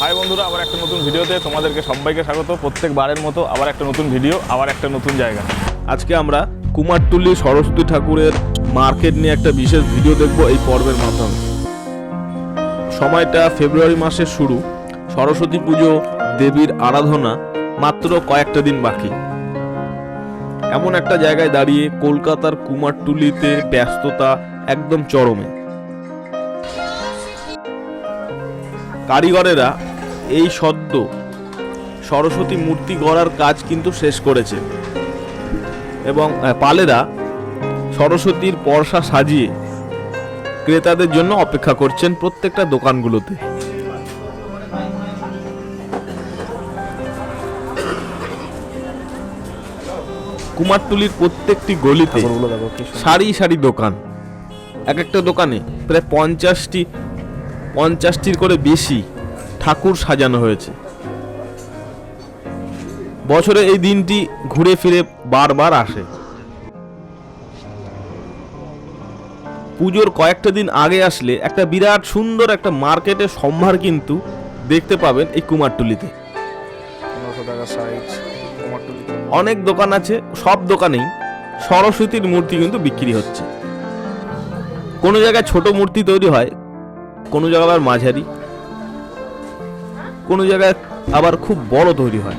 High বন্ধুরা, আবার একটা নতুন ভিডিওতে তোমাদেরকে সবাইকে স্বাগত। প্রত্যেক বারের মতো আবার একটা নতুন ভিডিও, আবার একটা নতুন জায়গা। আজকে আমরা কুমারটুলি সরস্বতী ঠাকুরের মার্কেট নিয়ে একটা বিশেষ ভিডিও দেখব এই পর্বের মাধ্যমে। সময়টা ফেব্রুয়ারি মাসের শুরু। সরস্বতী পুজো, দেবীর আরাধনা মাত্র কয়েকটা দিন বাকি। এমন একটা জায়গায় দাঁড়িয়ে কলকাতার কুমারটুলিতে ব্যস্ততা একদম চরমে। কারিগরেরা এই সদ্য সরস্বতী মূর্তি গড়ার কাজ কিন্তু শেষ করেছে। এবং পালেরা সরস্বতীর পরশা সাজিয়ে ক্রেতাদের জন্য অপেক্ষা করছেন প্রত্যেকটা দোকানগুলোতে। কুমারটুলির প্রত্যেকটি গলিতে সারি সারি দোকান। এক একটা দোকানে প্রায় পঞ্চাশটি পঞ্চাশটির করে বেশি ঠাকুর সাজানো হয়েছে। বছরে এই দিনটি ঘুরে ফিরে বারবার আসে। পুজোর কয়েকটা দিন আগে আসলে একটা বিরাট সুন্দর একটা মার্কেটের সম্ভার কিন্তু দেখতে পাবেন এই কুমারটুলিতে। অনেক দোকান আছে সব দোকানেই সরস্বতীর মূর্তি কিন্তু বিক্রি হচ্ছে। কোনো জায়গায় ছোট মূর্তি তৈরি হয় কোনো জায়গায় আবার মাঝারি, কোনো জায়গায় আবার খুব বড় তৈরি হয়।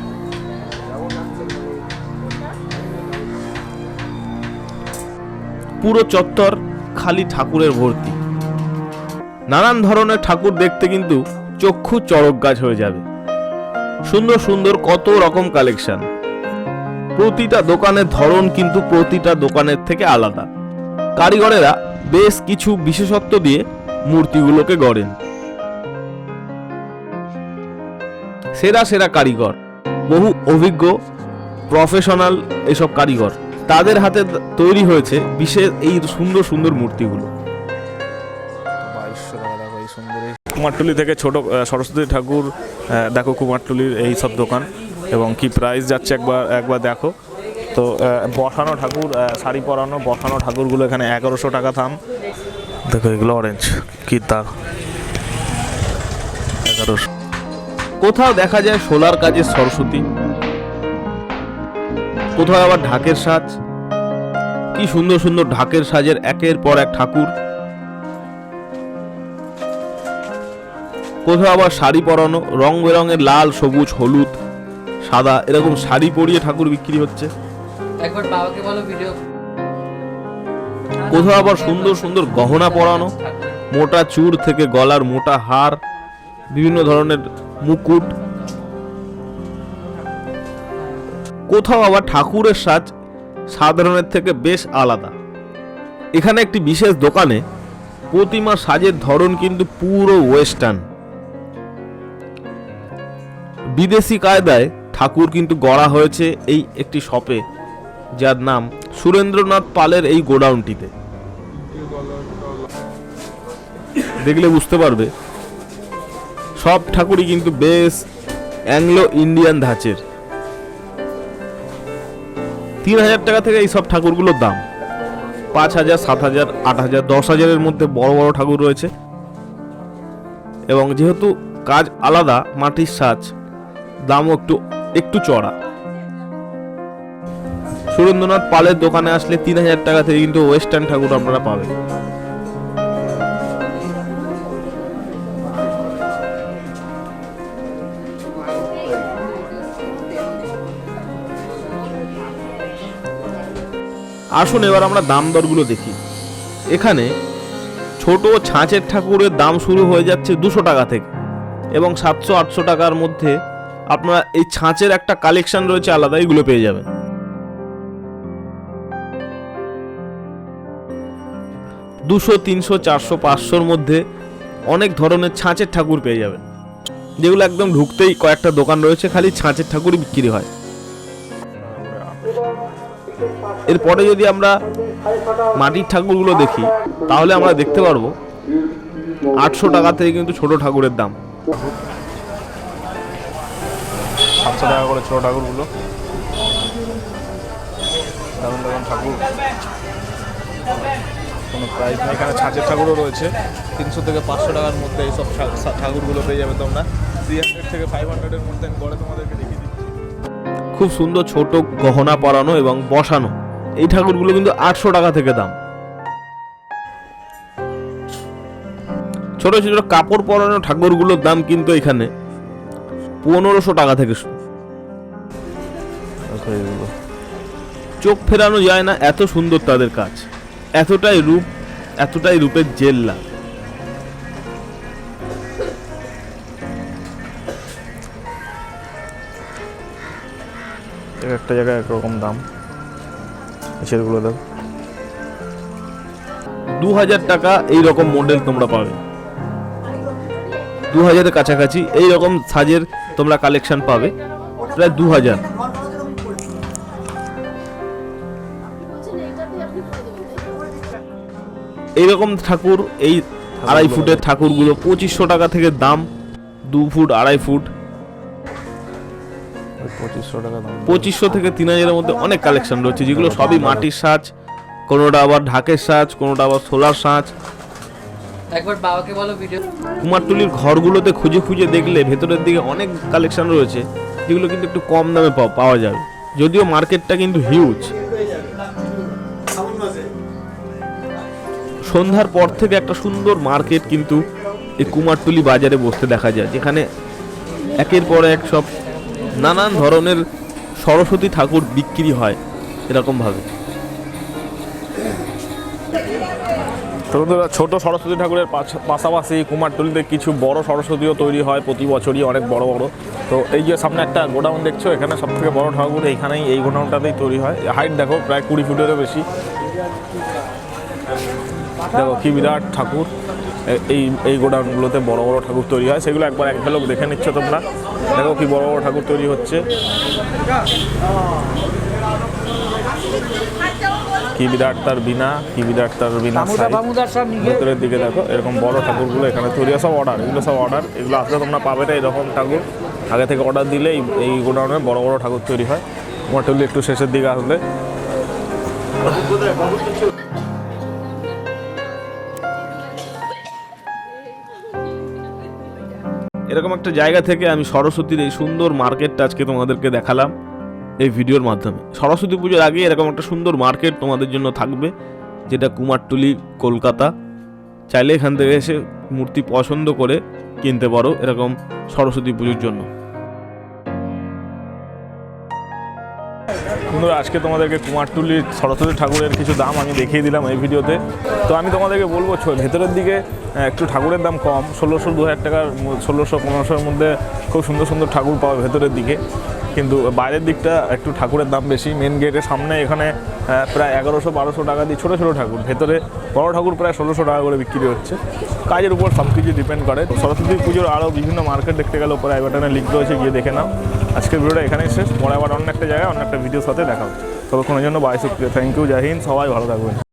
পুরো চত্বর খালি ঠাকুরের ভর্তি। নানান ধরনের ঠাকুর দেখতে কিন্তু চক্ষু চড়ক গাছ হয়ে যাবে। সুন্দর সুন্দর কত রকম কালেকশন। প্রতিটা দোকানের ধরন কিন্তু প্রতিটা দোকানের থেকে আলাদা। কারিগরেরা বেশ কিছু বিশেষত্ব দিয়ে মূর্তিগুলোকে গড়েন। সেরা সেরা কারিগর, বহু অভিজ্ঞ, প্রফেশনাল এসব কারিগর, তাদের হাতে তৈরি হয়েছে বিশেষ এই সুন্দর সুন্দর মূর্তিগুলো। কুমারটুলি থেকে ছোট সরস্বতী ঠাকুর দেখো কুমারটুলির এই সব দোকান এবং কি প্রাইস যাচ্ছে একবার একবার দেখো। তো বসানো ঠাকুর শাড়ি পরানো বসানো ঠাকুরগুলো এখানে এগারোশো টাকা থাম দেখো এগুলো অরেঞ্জ কি দাগ এগারোশো। কোথাও দেখা যায় সোলার কাজের সরস্বতী। কোথাও আবার ঢাকের সাজ। কি সুন্দর সুন্দর ঢাকের সাজের একের পর এক ঠাকুর। কোথাও আবার শাড়ি পরানো রং বেরঙের লাল সবুজ হলুদ সাদা এরকম শাড়ি পরিয়ে ঠাকুর বিক্রি হচ্ছে। একবার বাবাকে বলো ভিডিও কোথাও আবার সুন্দর সুন্দর গহনা পরানো, মোটা চুর থেকে গলার মোটা হার, বিভিন্ন ধরনের মুকুট। কোথাও আবার ঠাকুরের সাজ সাধারণের থেকে বেশ আলাদা। এখানে একটি বিশেষ দোকানে প্রতিমা সাজের ধরন কিন্তু পুরো ওয়েস্টার্ন। বিদেশি কায়দায় ঠাকুর কিন্তু গড়া হয়েছে এই একটি শপে। যার নাম সুরেন্দ্রনাথ পালের এই গোডাউনটিতে। দেখলে বুঝতে পারবে, সব ঠাকুরই কিন্তু বেশ অ্যাংলো ইন্ডিয়ান ধাঁচের। তিন হাজার টাকা থেকে এই সব ঠাকুরগুলোর দাম। পাঁচ হাজার, সাত হাজার, আট হাজার, দশ হাজারের মধ্যে বড় বড় ঠাকুর রয়েছে। এবং যেহেতু কাজ আলাদা, মাটির সাজ, দামও একটু একটু চড়া। সুরেন্দ্রনাথ পালের দোকানে আসলে তিন হাজার টাকা থেকে কিন্তু ওয়েস্টার্ন ঠাকুর আপনারা পাবেন। আসুন এবার আমরা দাম দরগুলো দেখি। এখানে ছোট ছাঁচের ঠাকুরের দাম শুরু হয়ে যাচ্ছে দুশো টাকা থেকে এবং সাতশো আটশো টাকার মধ্যে আপনারা এই ছাঁচের একটা কালেকশন রয়েছে আলাদা, এগুলো পেয়ে যাবেন। দুশো, তিনশো, চারশো, পাঁচশোর মধ্যে অনেক ধরনের ছাঁচের ঠাকুর পেয়ে যাবেন। যেগুলো একদম ঢুকতেই কয়েকটা দোকান রয়েছে, খালি ছাঁচের ঠাকুরই বিক্রি হয়। এরপরে যদি আমরা মাটির ঠাকুরগুলো দেখি, তাহলে আমরা দেখতে পারব আটশো টাকা থেকে কিন্তু ছোট ঠাকুরের দাম। সাতশো টাকা করে ছোটো ঠাকুরগুলো। ঠাকুর। কোনো প্রাইস নেই। এখানে ছাঁচের ঠাকুরও রয়েছে। তিনশো থেকে পাঁচশো টাকার মধ্যে এইসব ঠাকুরগুলো পেয়ে যাবে তোমরা। থ্রি হান্ড্রেড থেকে ফাইভ হান্ড্রেডের মধ্যে আমি গড়ে তোমাদেরকে দেখিয়ে দিচ্ছি। খুব সুন্দর ছোট গহনা পরানো এবং বসানো। এই ঠাকুরগুলো কিন্তু আটশো টাকা থেকে দাম। ছোট ছোট কাপড় পরানো ঠাকুরগুলোর দাম কিন্তু এখানে পনেরোশো টাকা থেকে এইগুলো চোখ ফেরানো যায় না এত সুন্দর তাদের কাজ। এতটাই রূপ এতটাই রূপের জেল্লা। এক একটা জায়গায় একরকম দাম। সেগুলো দেখো দু হাজার টাকা এই রকম মডেল তোমরা পাবে। দু হাজারের কাছাকাছি এই রকম সাজের তোমরা কালেকশন পাবে। প্রায় দু হাজার এইরকম ঠাকুর এই আড়াই ফুটের ঠাকুরগুলো পঁচিশশো টাকা থেকে দাম দু ফুট আড়াই ফুট। পঁচিশশো টাকা দাম। পঁচিশশো থেকে তিন হাজারের মধ্যে অনেক কালেকশন রয়েছে যেগুলো সবই মাটির সাজ কোনোটা আবার ঢাকের সাজ কোনোটা আবার সোলার সাজ। একবার বাবাকে বলো ভিডিও কুমারটুলির ঘরগুলোতে খুঁজে খুঁজে দেখলে ভেতরের দিকে অনেক কালেকশন রয়েছে যেগুলো কিন্তু একটু কম দামে পাওয়া যাবে। যদিও মার্কেটটা কিন্তু হিউজ সন্ধ্যার পর থেকে একটা সুন্দর মার্কেট কিন্তু এই কুমারটুলি বাজারে বসতে দেখা যায় যেখানে একের পর এক সব নানান ধরনের সরস্বতী ঠাকুর বিক্রি হয় এরকমভাবে। বন্ধুরা, ছোট সরস্বতী ঠাকুরের পাশাপাশি কুমারটুলিতে কিছু বড় সরস্বতীও তৈরি হয় প্রতি বছরই অনেক বড় বড়। তো এই যে সামনে একটা গোডাউন দেখছ এখানে সব থেকে বড় ঠাকুর এইখানেই এই গোডাউনটাতেই তৈরি হয়। হাইট দেখো প্রায় কুড়ি ফুটেরও বেশি। দেখো কি বিরাট ঠাকুর। এই এই গোডাউনগুলোতে বড় বড় ঠাকুর তৈরি হয়। সেগুলো একবার এক ঝলক দেখে নিচ্ছ তোমরা। দেখো কি বড় বড় ঠাকুর তৈরি হচ্ছে। কি বিরাট তার বিনা কি বিরাট তার বিনা। ভেতরের দিকে দেখো এরকম বড় ঠাকুরগুলো এখানে তৈরি হয়। সব অর্ডার এগুলো সব অর্ডার এগুলো আসলে তোমরা পাবে না এরকম ঠাকুর। আগে থেকে অর্ডার দিলে এই- এই গোডাউনে বড় বড় ঠাকুর তৈরি হয়। মোটামুটি একটু শেষের দিকে আসলে এরকম একটা জায়গা থেকে আমি সরস্বতীর এই সুন্দর মার্কেটটা আজকে তোমাদেরকে দেখালাম এই ভিডিওর মাধ্যমে। সরস্বতী পুজোর আগে এরকম একটা সুন্দর মার্কেট তোমাদের জন্য থাকবে, যেটা কুমারটুলি, কলকাতা। চাইলে এখান থেকে এসে মূর্তি পছন্দ করে কিনতে পারো এরকম সরস্বতী পুজোর জন্য। বন্ধুরা, আজকে তোমাদেরকে কুমারটুলির সরস্বতী ঠাকুরের কিছু দাম আমি দেখিয়ে দিলাম এই ভিডিওতে। তো আমি তোমাদেরকে বলব ভেতরের দিকে একটু ঠাকুরের দাম কম, ষোলোশো দু হাজার টাকার ষোলোশো, পনেরোশোর মধ্যে খুব সুন্দর সুন্দর ঠাকুর পাওয়া ভেতরের দিকে। কিন্তু বাইরের দিকটা একটু ঠাকুরের দাম বেশি। মেন গেটের সামনে এখানে প্রায় এগারোশো, বারোশো টাকা দিয়ে ছোটো ছোটো ঠাকুর। ভেতরে বড় ঠাকুর প্রায় ষোলোশো টাকা করে বিক্রি হচ্ছে। কাজের উপর সব কিছু ডিপেন্ড করে সরস্বতী পুজোর আরও বিভিন্ন মার্কেট দেখতে গেলে উপরে আই বাটনে লিঙ্ক রয়েছে, গিয়ে দেখে নাও। আজকের ভিডিওটা এখানেই শেষ। পরে আবার অন্য একটা জায়গায়, অন্য একটা ভিডিওর সাথে দেখা হচ্ছে। ততক্ষণের জন্য বাই থ্যাংক ইউ জাহিন সবাই ভালো থাকবেন।